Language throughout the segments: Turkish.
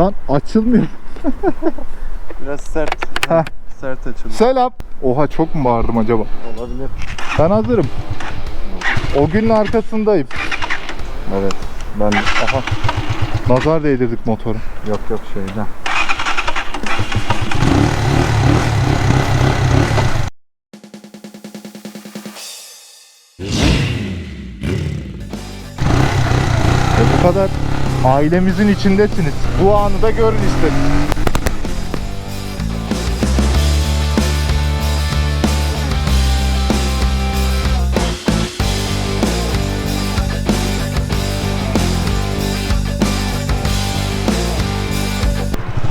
Lan açılmıyor. Biraz sert. Heh. Sert açıldı. Selam. Oha çok mu bağırdım acaba? Olabilir. Ben hazırım. O günün arkasındayım. Evet. Ben aha Nazar değdirdik motoru. yok yok şeyden. E bu kadar ailemizin içindesiniz. Bu anı da görün istedim.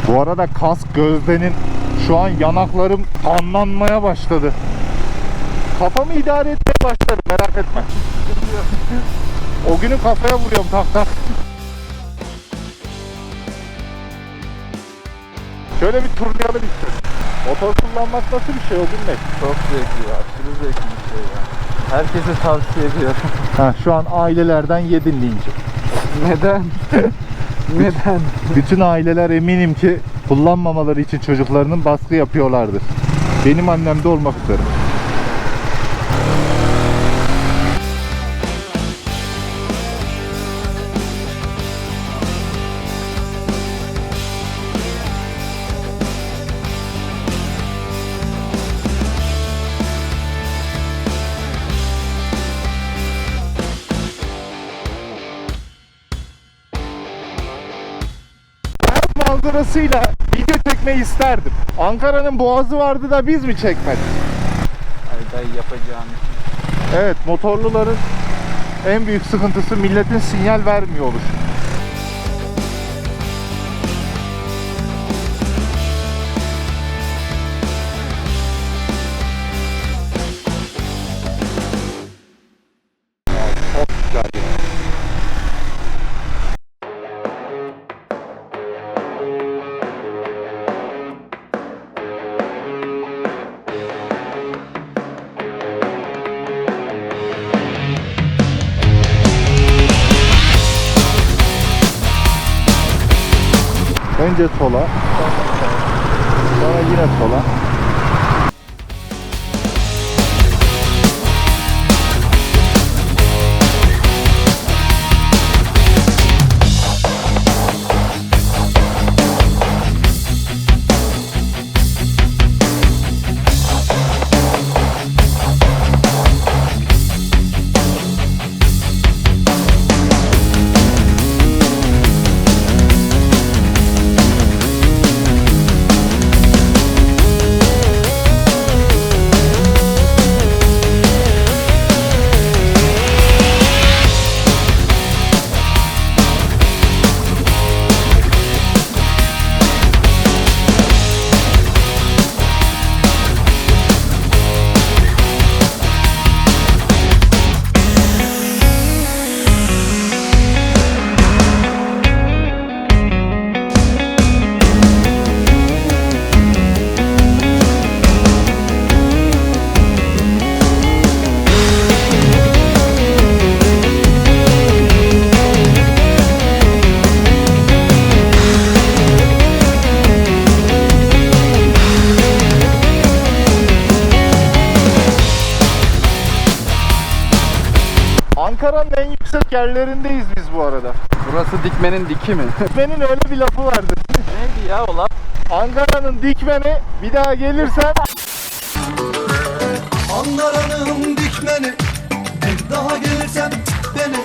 Bu arada kask gözdenin şu an yanaklarım kanlanmaya başladı. Kafamı idare etmeye başladı merak etme. o günü kafaya vuruyorum tak tak. Şöyle bir turlayalım istedim. Motor kullanmak nasıl bir şey o Bey? Çok zevkli ya. Aşırı zevkli bir şey ya. Herkese tavsiye ediyorum. Ha, şu an ailelerden ye dinleyince. Neden? Neden? Bütün aileler eminim ki kullanmamaları için çocuklarının baskı yapıyorlardır. Benim annem de olmak üzere. Manzarasıyla video çekmeyi isterdim. Ankara'nın boğazı vardı da biz mi çekmedik? Ay dayı yapacağım. Evet motorluların en büyük sıkıntısı milletin sinyal vermiyor oluşu. Önce sola. Sonra yine sola. Ankara'nın en yüksek yerlerindeyiz biz bu arada. Burası dikmenin diki mi? Benim öyle bir lafı vardı. Neydi ya o laf? Ankara'nın dikmeni bir daha gelirsen Ankara'nın dikmeni Bir daha gelirsen beni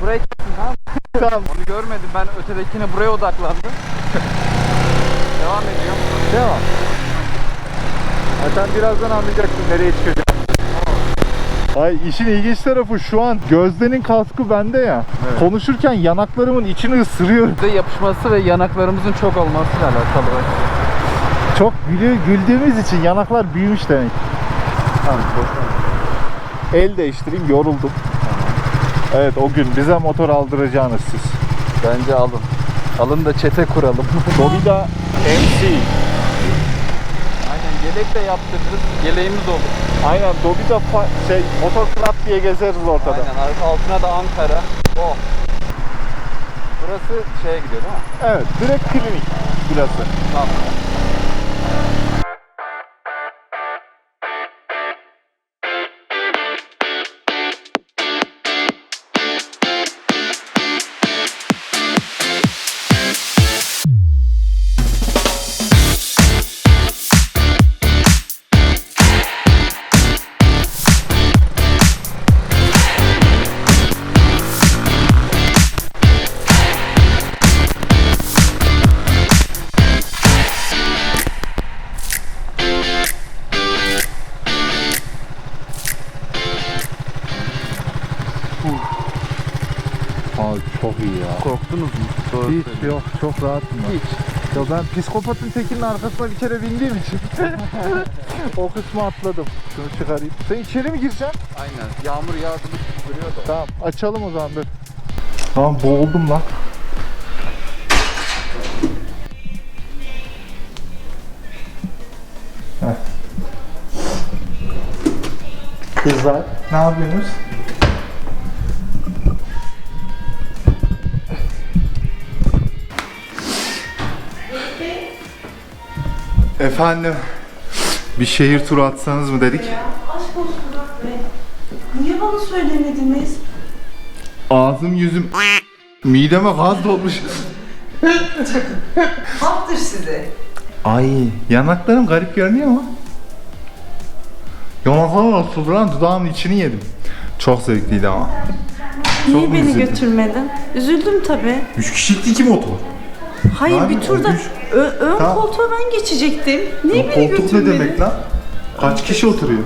Buraya kesin tamam Onu görmedim ben ötedekine buraya odaklandım. Devam ediyorum. devam. Zaten birazdan anlayacaksın nereye çıkacak. Ay işin ilginç tarafı şu an Gözde'nin kaskı bende ya. Evet. Konuşurken yanaklarımın içini ısırıyorum. De yapışması ve yanaklarımızın çok olmasıyla alakalı. Çok gülü, güldüğümüz için yanaklar büyümüş demek. Tamam. El değiştireyim yoruldum. Evet o gün bize motor aldıracağınız siz. Bence alın. Alın da çete kuralım. Dobida MC. yelek de yaptırırız. Yeleğimiz olur. Aynen Dobby'de fa- şey motor club diye gezeriz ortada. Aynen altına da Ankara. Oh. Burası şeye gidiyor değil mi? Evet direkt klinik burası. Tamam. Abi çok iyi ya. Korktunuz mu? Doğru Hiç yok çok rahatım ben. Hiç. Ya ben psikopatın tekinin arkasına bir kere bindiğim için o kısmı atladım. Şunu çıkarayım. Sen içeri mi gireceksin? Aynen. Yağmur yağdı duruyor da. Tamam açalım o zaman dur. Tamam boğuldum lan. Heh. Kızlar ne yapıyorsunuz? Efendim bir şehir turu atsanız mı dedik? Aşk olsun Burak Bey. Niye bana söylemediniz? Ağzım yüzüm mideme gaz dolmuş. Haftır size. Ay yanaklarım garip görünüyor mu? Yanaklarım nasıl lan dudağımın içini yedim. Çok zevkliydi ama. Niye mu beni üzüldün? götürmedin? Üzüldüm tabii. 3 kişilikti ki motor. Hayır Abi, bir turda üç- ö- ön Tamam. koltuğa ben geçecektim. Niye beni Koltuk ne götürmedin? demek lan? Kaç kişi oturuyor?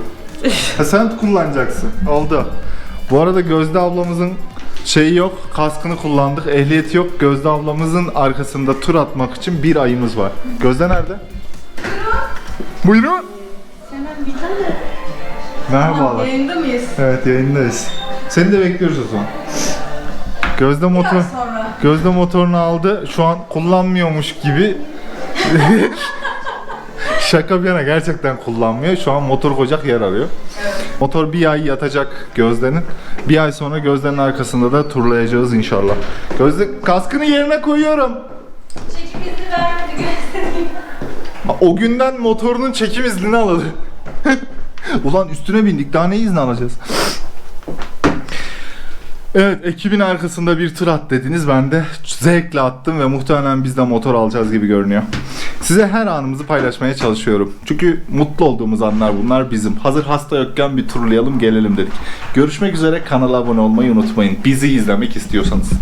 ha sen kullanacaksın. Oldu. Bu arada Gözde ablamızın şeyi yok, kaskını kullandık, ehliyeti yok. Gözde ablamızın arkasında tur atmak için bir ayımız var. Gözde nerede? Buyurun. Hemen bir tane. Merhabalar. Yayında mıyız? Evet yayındayız. Seni de bekliyoruz o zaman. Gözde motor Biraz sonra. Gözde motorunu aldı. Şu an kullanmıyormuş gibi. Şaka bir yana gerçekten kullanmıyor. Şu an motor koyacak yer arıyor. Motor bir ay yatacak Gözde'nin. Bir ay sonra Gözde'nin arkasında da turlayacağız inşallah. Gözde kaskını yerine koyuyorum. Çekim izni vermedi göstereyim. O günden motorunun çekim iznini aladı. Ulan üstüne bindik daha ne izni alacağız? Evet ekibin arkasında bir tur at dediniz. Ben de zevkle attım ve muhtemelen biz de motor alacağız gibi görünüyor. Size her anımızı paylaşmaya çalışıyorum. Çünkü mutlu olduğumuz anlar bunlar bizim. Hazır hasta yokken bir turlayalım gelelim dedik. Görüşmek üzere kanala abone olmayı unutmayın. Bizi izlemek istiyorsanız.